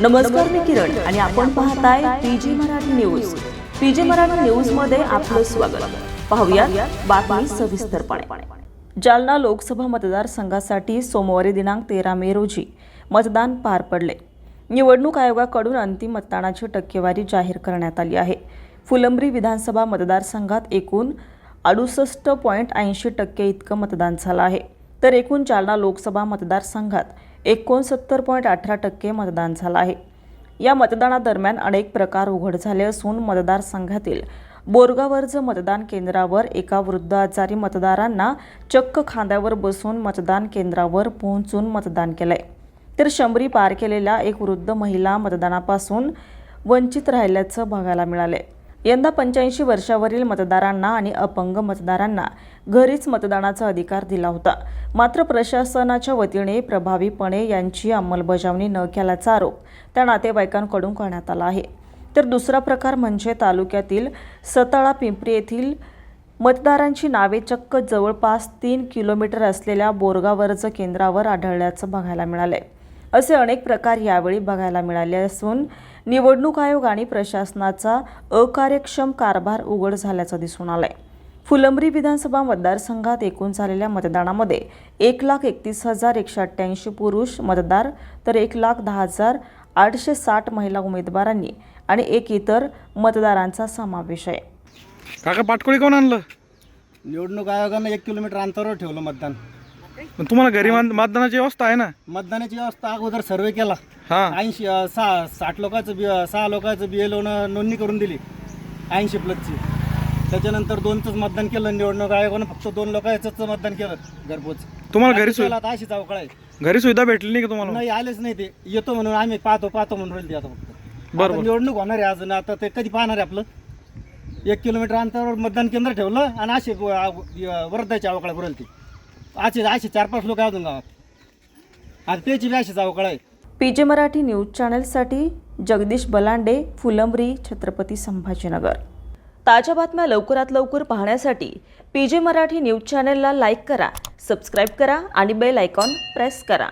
नमस्कार मी किरण आणि आपण पाहताय PG Marathi news. PG Marathi न्यूजमध्ये आपलं स्वागत. पाहूया बातमी सविस्तरपणे. जालना लोकसभा मतदारसंघासाठी सोमवारी दिनांक तेरा मे रोजी मतदान पार पडले. निवडणूक आयोगाकडून अंतिम मतदानाची टक्केवारी जाहीर करण्यात आली आहे. फुलंब्री विधानसभा मतदारसंघात एकूण अडुसष्ट पॉईंट ऐंशी टक्के इतकं मतदान झालं आहे. तर एकूण जालना लोकसभा मतदारसंघात एकोणसत्तर पॉईंट अठरा टक्के मतदान झालं आहे. या मतदानादरम्यान अनेक प्रकार उघड झाले असून मतदारसंघातील बोरगावर्ज मतदान केंद्रावर एका वृद्ध आजारी मतदारांना चक्क खांद्यावर बसून मतदान केंद्रावर पोहोचून मतदान केलंय. तर शंभरी पार केलेल्या एक वृद्ध महिला मतदानापासून वंचित राहिल्याचं बघायला मिळाले यंदा पंच्याऐंशी वर्षावरील मतदारांना आणि अपंग मतदारांना घरीच मतदानाचा अधिकार दिला होता. मात्र प्रशासनाच्या वतीने प्रभावीपणे यांची अंमलबजावणी न केल्याचा आरोप त्या नातेवाईकांकडून करण्यात आला आहे. तर दुसरा प्रकार म्हणजे तालुक्यातील सताळा पिंपरी येथील मतदारांची नावे चक्क जवळपास तीन किलोमीटर असलेल्या बोरगावरचं केंद्रावर आढळल्याचं बघायला मिळालंय. असे अनेक प्रकार यावेळी बघायला मिळाले असून निवडणूक आयोग आणि प्रशासनाचा अकार्यक्षम कारभार उघड झाल्याचं दिसून आलंय. फुलंब्री विधानसभा मतदारसंघात एकूण झालेल्या मतदानामध्ये एक लाख एकतीस हजार एकशे अठ्ठ्याऐंशी पुरुष मतदार तर एक लाख दहा हजार आठशे साठ महिला उमेदवारांनी आणि एक इतर मतदारांचा समावेश आहे. काका पाटकोळी कोण आणलं? निवडणूक आयोगानं एक किलोमीटर अंतरावर ठेवलं मतदान. पण तुम्हाला घरी मान- मतदानाची व्यवस्था आहे ना? मतदानाची व्यवस्था अगोदर सर्वे केला. हा. ऐंशी अं, सहा साठ लोकांचं बी सहा लोकांचं बी एल नोंदणी करून दिली. ऐंशी प्लसची. त्याच्यानंतर दोनचंच मतदान केलं निवडणूक आयोगानं फक्त दोन लोकांचंच मतदान केलं घरपोच. तुम्हाला घरी सुवि- आता अशी चौकळ आहे. घरी सुविधा भेटली नाही का तुम्हाला? नाही आलेच नाही ते. येतो म्हणून आम्ही पाहतो पाहतो म्हणून राहील ते आता फक्त. बरोबर. आता निवडणूक होणार आहे अजून. आता ते कधी पाहणार आहे आपलं? एक किलोमीटर अंतरावर मतदान केंद्र ठेवलं आणि असे वरदाची अवकळा पुरेल ती. असे असे चार पाच लोक अजून गावात. आता त्याची बी अशीच अवकळ आहे पीजे मराठी न्यूज चॅनलसाठी जगदीश बलांडे फुलंबरी छत्रपती संभाजीनगर. ताज्या बातम्या लवकरात लवकर पाहण्यासाठी पीजे मराठी न्यूज चॅनलला लाईक करा सबस्क्राईब करा आणि बेल आयकॉन प्रेस करा.